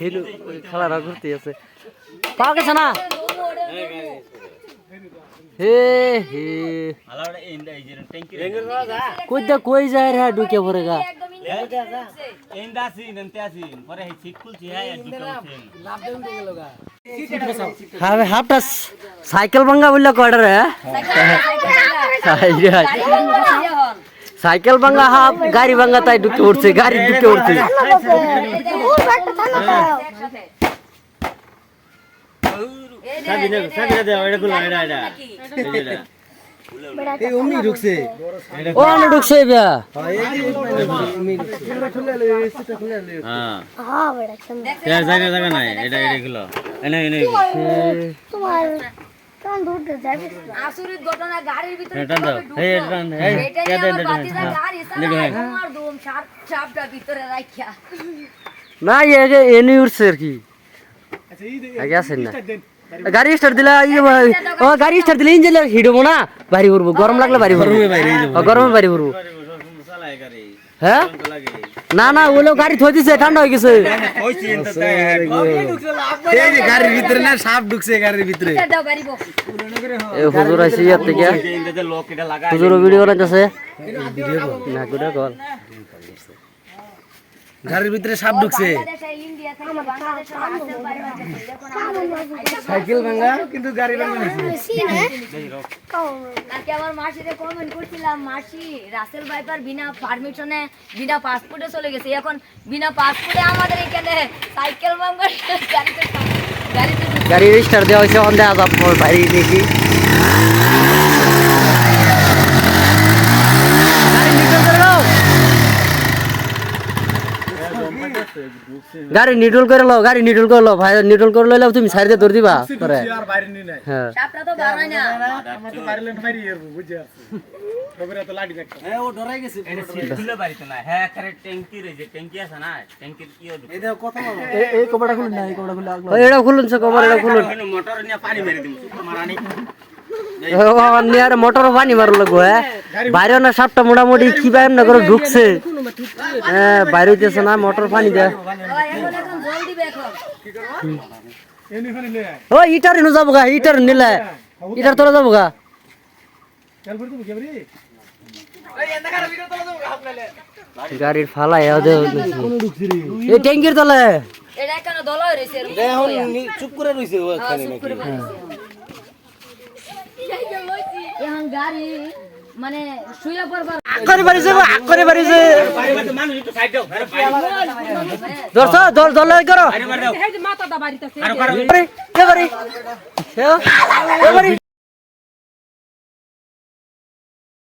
Hello খালারা ঘুরতে আছে পাওয়া গেছে না যায় রে ঢুকে পড়ে হাফটা সাইকেল ভাঙ্গা বললে কয়টা রে সাইকেল ভাঙ্গা হাফ গাড়ি ভাঙ্গা তাই ঢুকে উঠছে গাড়ি ঢুকে উঠছে। ঢুকছে বিয়া জায়গা জায়গা নাই এটা এটা গুলো এনে এনে তোমার কেমন দূর যাবে আসুরিত ঘটনা গাড়ির ভিতরে এটা দাও। এই এটা এই এটা দেন এটা গাড়ি চালায়, আমার দম সাপ সাপটা ভিতরে রাখিয়া। না এ এনে উঠছে আর কি। আগে আসেন না। গাড়ি স্টার্ট দিলা ইয়ে ভাই- ও গাড়ি স্টার্ট দিলে ইঞ্জিন হিডবো না বাড়ি ভরবো গরম লাগলে বাড়ি ভরবো। গরমে বাড়ি ভরবো। হ্যাঁ? লাগে না না ওগুলো গাড়ি থই দিছে ঠান্ডা হয়ে গেছে। গাড়ির ভিতরে না সাপ ঢুকছে গাড়ির ভিতরে। এ হুজুর আইছে ইয়ার থেকে। হুজুর ভিডিও বানাইতেছে। না গুড়া কল গাড়ির ভিতরে সাপ ঢুকছে। সাইকেল ভাঙা কিন্তু গাড়ি ভাঙা কালকে আমার মাসিরে কমেন্ট করছিলাম মাসি রাসেল ভাইপার বিনা পারমিশনে বিনা পাসপোর্টে চলে গেছে। এখন বিনা পাসপোর্টে আমাদের এখানে সাইকেল মামবার গাড়িতে গাড়িতে দেওয়া হয়েছে অন্ধে আজাব বাইরে দেখি। গাড়ি নিডল করে লো গাড়ি নিডল করে লো ভাই নিডল করে লইলে তুমি সাইডে দৌড় দিবা পরে। আর বাইরে নি নাই। হ্যাঁ। সাপটা তো বাড়ায় না। আমার তো বাইরে লেন মারি এর বুঝে আছে? তবে তো লাঠি দেখ ও ডরাই গেছে খুলে বাড়িতে না হ্যাঁ করে ট্যাঙ্কি রয়েছে ট্যাঙ্কি আছে না ট্যাঙ্কির কি এই দেখো কত মামা ওই এটা খুলুন সে কবর এটা খুলুন। মোটর নিয়ে পানি মেরে দিম সুপার মারানি। নিয়ার মোটর পানি মারো লাগবো হ্যাঁ। বাইরে না সাপটা মোটামুটি কি বাইরে না করে ঢুকছে। হ্যাঁ বাইরে হইতেছে না মোটর পানি দেয়। ও ইটার নিয়ে যাব গা ইটার নিলে। ইটার তোরা যাব গা। গাড়ির ফালাই এই ট্যাঙ্কির তলে। রয়েছে চুপ করে রইছে ওখানে চুপ করে বসেছে। এখন গাড়ি। মানে শুয়ে পড়বার করে বাড়ি গো আগ বাড়ি যে মানুষ একটু সাইড দাও আরে ধরছ দল দল করো বাইরে মার দাও বাড়ি, কে বাড়ি? কে বাড়ি?